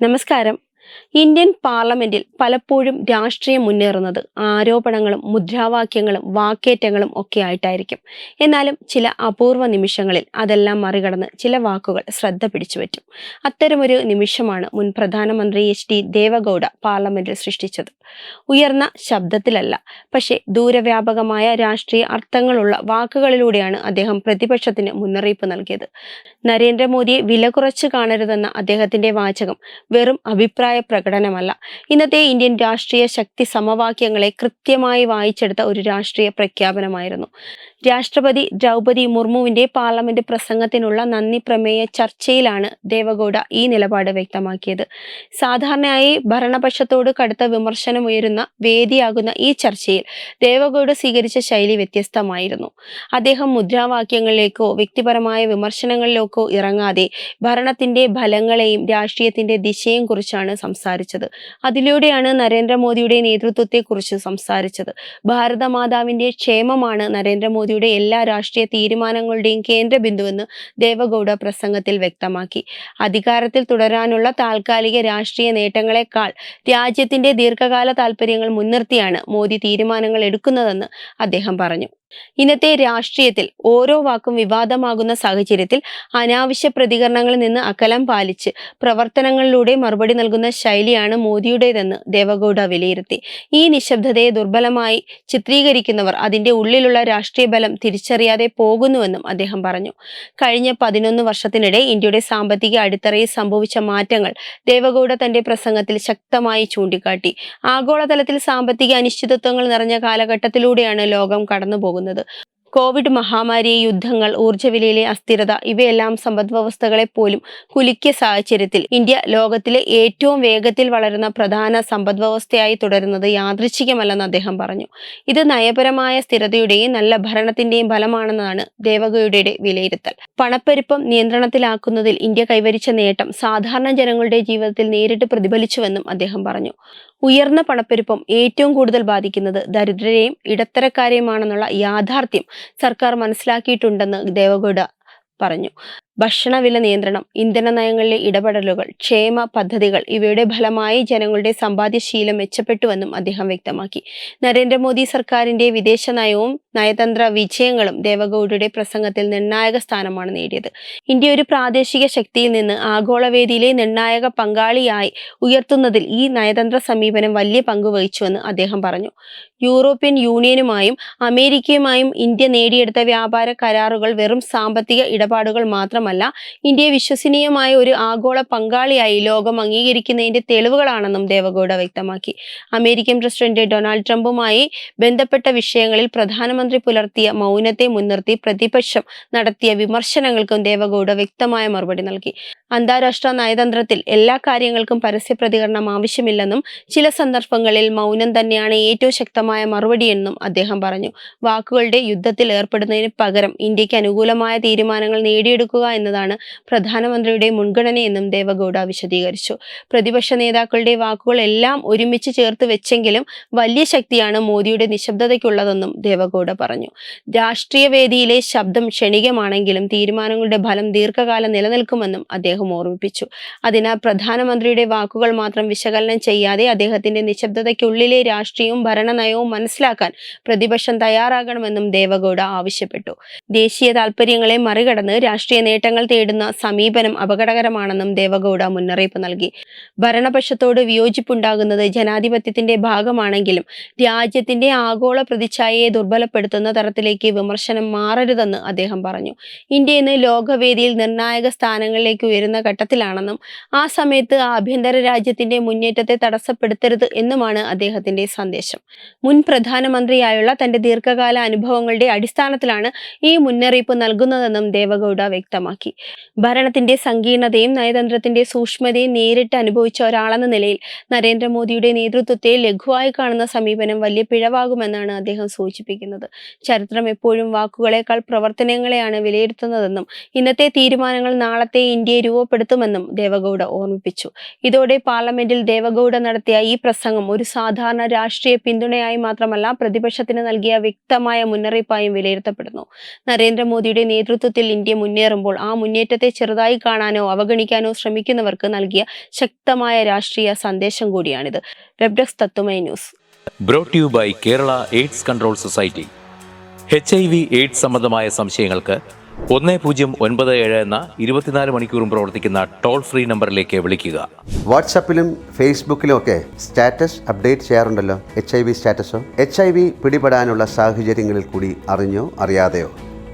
നമസ്കാരം. ഇന്ത്യൻ പാർലമെന്റിൽ പലപ്പോഴും രാഷ്ട്രീയം മുന്നേറുന്നത് ആരോപണങ്ങളും മുദ്രാവാക്യങ്ങളും വാക്കേറ്റങ്ങളും ഒക്കെ ആയിട്ടായിരിക്കും. എന്നാലും ചില അപൂർവ നിമിഷങ്ങളിൽ അതെല്ലാം മറികടന്ന് ചില വാക്കുകൾ ശ്രദ്ധ പിടിച്ചുപറ്റും. അത്തരമൊരു നിമിഷമാണ് മുൻ പ്രധാനമന്ത്രി എച്ച് ഡി ദേവഗൌഡ പാർലമെന്റിൽ സൃഷ്ടിച്ചത്. ഉയർന്ന ശബ്ദത്തിലല്ല പക്ഷേ ദൂരവ്യാപകമായ രാഷ്ട്രീയ അർത്ഥങ്ങളുള്ള വാക്കുകളിലൂടെയാണ് അദ്ദേഹം പ്രതിപക്ഷത്തിന് മുന്നറിയിപ്പ് നൽകിയത്. നരേന്ദ്രമോദിയെ വില കുറച്ച് കാണരുതെന്ന അദ്ദേഹത്തിന്റെ വാചകം വെറും അഭിപ്രായ പ്രകടനമല്ല. ഇന്നത്തെ ഇന്ത്യൻ രാഷ്ട്രീയ ശക്തി സമവാക്യങ്ങളെ കൃത്യമായി വായിച്ചെടുത്ത ഒരു രാഷ്ട്രീയ പ്രഖ്യാപനമായിരുന്നു. രാഷ്ട്രപതി ദ്രൗപതി മുർമുവിന്റെ പാർലമെന്റ് പ്രസംഗത്തിനുള്ള നന്ദി പ്രമേയ ചർച്ചയിലാണ് ദേവഗൌഡ ഈ നിലപാട് വ്യക്തമാക്കിയത്. സാധാരണയായി ഭരണപക്ഷത്തോട് കടുത്ത വിമർശനമുയരുന്ന വേദിയാകുന്ന ഈ ചർച്ചയിൽ ദേവഗൌഡ സ്വീകരിച്ച ശൈലി വ്യത്യസ്തമായിരുന്നു. അദ്ദേഹം മുദ്രാവാക്യങ്ങളിലേക്കോ വ്യക്തിപരമായ വിമർശനങ്ങളിലേക്കോ ഇറങ്ങാതെ ഭരണത്തിന്റെ ഫലങ്ങളെയും രാഷ്ട്രീയത്തിന്റെ ദിശയും കുറിച്ചാണ് സംസാരിച്ചത്. അതിലൂടെയാണ് നരേന്ദ്രമോദിയുടെ നേതൃത്വത്തെക്കുറിച്ച് സംസാരിച്ചത്. ഭാരതമാതാവിന്റെ ക്ഷേമമാണ് നരേന്ദ്രമോദിയുടെ എല്ലാ രാഷ്ട്രീയ തീരുമാനങ്ങളുടെയും കേന്ദ്ര ബിന്ദുവെന്ന് ദേവഗൌഡ പ്രസംഗത്തിൽ വ്യക്തമാക്കി. അധികാരത്തിൽ തുടരാനുള്ള താൽക്കാലിക രാഷ്ട്രീയ നേട്ടങ്ങളെക്കാൾ രാജ്യത്തിന്റെ ദീർഘകാല താൽപര്യങ്ങൾ മുൻനിർത്തിയാണ് മോദി തീരുമാനങ്ങൾ എടുക്കുന്നതെന്ന് അദ്ദേഹം പറഞ്ഞു. ഇന്നത്തെ രാഷ്ട്രീയത്തിൽ ഓരോ വാക്കും വിവാദമാകുന്ന സാഹചര്യത്തിൽ അനാവശ്യ പ്രതികരണങ്ങളിൽ നിന്ന് അകലം പാലിച്ച് പ്രവർത്തനങ്ങളിലൂടെ മറുപടി നൽകുന്ന ശൈലിയാണ് മോദിയുടേതെന്ന് ദേവഗൌഡ വിലയിരുത്തി. ഈ നിശബ്ദതയെ ദുർബലമായി ചിത്രീകരിക്കുന്നവർ അതിന്റെ ഉള്ളിലുള്ള രാഷ്ട്രീയ ബലം തിരിച്ചറിയാതെ പോകുന്നുവെന്നും അദ്ദേഹം പറഞ്ഞു. കഴിഞ്ഞ പതിനൊന്ന് വർഷത്തിനിടെ ഇന്ത്യയുടെ സാമ്പത്തിക അടിത്തറയിൽ സംഭവിച്ച മാറ്റങ്ങൾ ദേവഗൌഡ തന്റെ പ്രസംഗത്തിൽ ശക്തമായി ചൂണ്ടിക്കാട്ടി. ആഗോളതലത്തിൽ സാമ്പത്തിക അനിശ്ചിതത്വങ്ങൾ നിറഞ്ഞ കാലഘട്ടത്തിലൂടെയാണ് ലോകം കടന്നുപോകുന്നത്. പോകുന്നത്. കോവിഡ് മഹാമാരി യുദ്ധങ്ങൾ ഊർജവിലയിലെ അസ്ഥിരത ഇവയെല്ലാം സമ്പദ് വ്യവസ്ഥകളെ പോലും കുലുക്കിയ സാഹചര്യത്തിൽ ഇന്ത്യ ലോകത്തിലെ ഏറ്റവും വേഗത്തിൽ വളരുന്ന പ്രധാന സമ്പദ് വ്യവസ്ഥയായി തുടരുന്നത് യാദൃച്ഛികമല്ലെന്ന് അദ്ദേഹം പറഞ്ഞു. ഇത് നയപരമായ സ്ഥിരതയുടെയും നല്ല ഭരണത്തിന്റെയും ഫലമാണെന്നാണ് ദേവഗയുടെ വിലയിരുത്തൽ. പണപ്പെരുപ്പം നിയന്ത്രണത്തിലാക്കുന്നതിൽ ഇന്ത്യ കൈവരിച്ച നേട്ടം സാധാരണ ജനങ്ങളുടെ ജീവിതത്തിൽ നേരിട്ട് പ്രതിഫലിച്ചുവെന്നും അദ്ദേഹം പറഞ്ഞു. ഉയർന്ന പണപ്പെരുപ്പം ഏറ്റവും കൂടുതൽ ബാധിക്കുന്നത് ദരിദ്രരെയും ഇടത്തരക്കാരെയുമാണെന്നുള്ള യാഥാർത്ഥ്യം സർക്കാർ മനസ്സിലാക്കിയിട്ടുണ്ടെന്ന് ദേവഗൌഡ പറഞ്ഞു. ഭക്ഷണവില നിയന്ത്രണം ഇന്ധന നയങ്ങളിലെ ഇടപെടലുകൾ ക്ഷേമ പദ്ധതികൾ ഇവയുടെ ഫലമായി ജനങ്ങളുടെ സമ്പാദ്യശീലം മെച്ചപ്പെട്ടുവെന്നും അദ്ദേഹം വ്യക്തമാക്കി. നരേന്ദ്രമോദി സർക്കാരിന്റെ വിദേശ നയവും നയതന്ത്ര വിജയങ്ങളും ദേവഗൌഡയുടെ പ്രസംഗത്തിൽ നിർണായക സ്ഥാനമാണ് നേടിയത്. ഇന്ത്യ ഒരു പ്രാദേശിക ശക്തിയിൽ നിന്ന് ആഗോളവേദിയിലെ നിർണായക പങ്കാളിയായി ഉയർത്തുന്നതിൽ ഈ നയതന്ത്ര സമീപനം വലിയ പങ്ക് വഹിച്ചുവെന്ന് അദ്ദേഹം പറഞ്ഞു. യൂറോപ്യൻ യൂണിയനുമായും അമേരിക്കയുമായും ഇന്ത്യ നേടിയെടുത്ത വ്യാപാര കരാറുകൾ വെറും സാമ്പത്തിക ഇടപാടുകൾ മാത്രമല്ല ഇന്ത്യയെ വിശ്വസനീയമായ ഒരു ആഗോള പങ്കാളിയായി ലോകം അംഗീകരിക്കുന്നതിന്റെ തെളിവുകളാണെന്നും ദേവഗൌഡ വ്യക്തമാക്കി. അമേരിക്കൻ പ്രസിഡന്റ് ഡൊണാൾഡ് ട്രംപുമായി ബന്ധപ്പെട്ട വിഷയങ്ങളിൽ പ്രധാനമന്ത്രി പുലർത്തിയ മൗനത്തെ മുൻനിർത്തി പ്രതിപക്ഷം നടത്തിയ വിമർശനങ്ങൾക്കും ദേവഗൌഡ വ്യക്തമായ മറുപടി നൽകി. അന്താരാഷ്ട്ര നയതന്ത്രത്തിൽ എല്ലാ കാര്യങ്ങൾക്കും പരസ്യ പ്രതികരണം ആവശ്യമില്ലെന്നും ചില സന്ദർഭങ്ങളിൽ മൗനം തന്നെയാണ് ഏറ്റവും ശക്തമായ മറുപടിയെന്നും അദ്ദേഹം പറഞ്ഞു. വാക്കുകളുടെ യുദ്ധത്തിൽ ഏർപ്പെടുന്നതിന് പകരം ഇന്ത്യയ്ക്ക് അനുകൂലമായ തീരുമാനങ്ങൾ നേടിയെടുക്കുക എന്നതാണ് പ്രധാനമന്ത്രിയുടെ മുൻഗണനയെന്നും ദേവഗൌഡ വിശദീകരിച്ചു. പ്രതിപക്ഷ നേതാക്കളുടെ വാക്കുകൾ എല്ലാം ഒരുമിച്ച് ചേർത്ത് വെച്ചെങ്കിലും വലിയ ശക്തിയാണ് മോദിയുടെ നിശബ്ദതയ്ക്കുള്ളതെന്നും ദേവഗൌഡ പറഞ്ഞു. രാഷ്ട്രീയ വേദിയിലെ ശബ്ദം ക്ഷണികമാണെങ്കിലും തീരുമാനങ്ങളുടെ ഫലം ദീർഘകാലം നിലനിൽക്കുമെന്നും അദ്ദേഹം ഓർമ്മിപ്പിച്ചു. അതിനാൽ പ്രധാനമന്ത്രിയുടെ വാക്കുകൾ മാത്രം വിശകലനം ചെയ്യാതെ അദ്ദേഹത്തിന്റെ നിശബ്ദതയ്ക്കുള്ളിലെ രാഷ്ട്രീയവും ഭരണനയവും മനസ്സിലാക്കാൻ പ്രതിപക്ഷം തയ്യാറാകണമെന്നും ദേവഗൌഡ ആവശ്യപ്പെട്ടു. ദേശീയ താൽപര്യങ്ങളെ മറികടന്ന് രാഷ്ട്രീയ നേട്ടങ്ങൾ തേടുന്ന സമീപനം അപകടകരമാണെന്നും ദേവഗൌഡ മുന്നറിയിപ്പ് നൽകി. ഭരണപക്ഷത്തോട് വിയോജിപ്പുണ്ടാകുന്നത് ജനാധിപത്യത്തിന്റെ ഭാഗമാണെങ്കിലും രാജ്യത്തിന്റെ ആഗോള പ്രതിച്ഛായയെ ദുർബലപ്പെടുത്തുന്ന തരത്തിലേക്ക് വിമർശനം മാറരുതെന്ന് അദ്ദേഹം പറഞ്ഞു. ഇന്ത്യ ഇന്ന് ലോകവേദിയിൽ നിർണായക സ്ഥാനങ്ങളിലേക്ക് ഉയരുന്ന ഘട്ടത്തിലാണെന്നും ആ സമയത്ത് ആഭ്യന്തര രാജ്യത്തിന്റെ മുന്നേറ്റത്തെ തടസ്സപ്പെടുത്തരുത് എന്നുമാണ് അദ്ദേഹത്തിന്റെ സന്ദേശം. മുൻ പ്രധാനമന്ത്രിയായുള്ള തന്റെ ദീർഘകാല അനുഭവങ്ങളുടെ അടിസ്ഥാനത്തിലാണ് ഈ മുന്നറിയിപ്പ് നൽകുന്നതെന്നും ദേവഗൌഡ വ്യക്തമാക്കി. ഭരണത്തിന്റെ സങ്കീർണതയും നയതന്ത്രത്തിന്റെ സൂക്ഷ്മതയും നേരിട്ട് അനുഭവിച്ച ഒരാളെന്ന നിലയിൽ നരേന്ദ്രമോദിയുടെ നേതൃത്വത്തെ ലഘുവായി കാണുന്ന സമീപനം വലിയ പിഴവാകുമെന്നാണ് അദ്ദേഹം സൂചിപ്പിക്കുന്നത്. ചരിത്രം എപ്പോഴും വാക്കുകളെക്കാൾ പ്രവർത്തനങ്ങളെയാണ് വിലയിരുത്തുന്നതെന്നും ഇന്നത്തെ തീരുമാനങ്ങൾ നാളത്തെ ഇന്ത്യയെ രൂപപ്പെടുത്തുമെന്നും ദേവഗൌഡ ഓർമ്മിപ്പിച്ചു. ഇതോടെ പാർലമെന്റിൽ ദേവഗൌഡ നടത്തിയ ഈ പ്രസംഗം ഒരു സാധാരണ രാഷ്ട്രീയ പിന്തുണയായി മാത്രമല്ല പ്രതിപക്ഷത്തിന് നൽകിയ വ്യക്തമായ മുന്നറിയിപ്പായും വിലയിരുത്തപ്പെടുന്നു. നരേന്ദ്രമോദിയുടെ നേതൃത്വത്തിൽ ഇന്ത്യ മുന്നേറുമ്പോൾ ആ മുന്നേറ്റത്തെ ചെറുതായി കാണാനോ അവഗണിക്കാനോ ശ്രമിക്കുന്നവർക്ക് നൽകിയ ശക്തമായ രാഷ്ട്രീയ സന്ദേശം കൂടിയാണിത്. Web desk Tatwamayi news. Brought you by Kerala AIDS control society H I V AIDS സംബന്ധമായ സംശയങ്ങൾക്ക് ഒന്ന് പൂജ്യം ഒൻപത് ഏഴ് എന്ന ഇരുപത്തിനാല് മണിക്കൂറും പ്രവർത്തിക്കുന്ന ടോൾ ഫ്രീ നമ്പറിലേക്ക് വിളിക്കുക. വാട്സാപ്പിലും ഫേസ്ബുക്കിലും ഒക്കെ സ്റ്റാറ്റസ് അപ്ഡേറ്റ് ചെയ്യാറുണ്ടല്ലോ? എച്ച് ഐ വി സ്റ്റാറ്റസോ? എച്ച് ഐ വി പിടിപെടാനുള്ള സാഹചര്യങ്ങളിൽ കൂടി അറിഞ്ഞോ അറിയാതെയോ?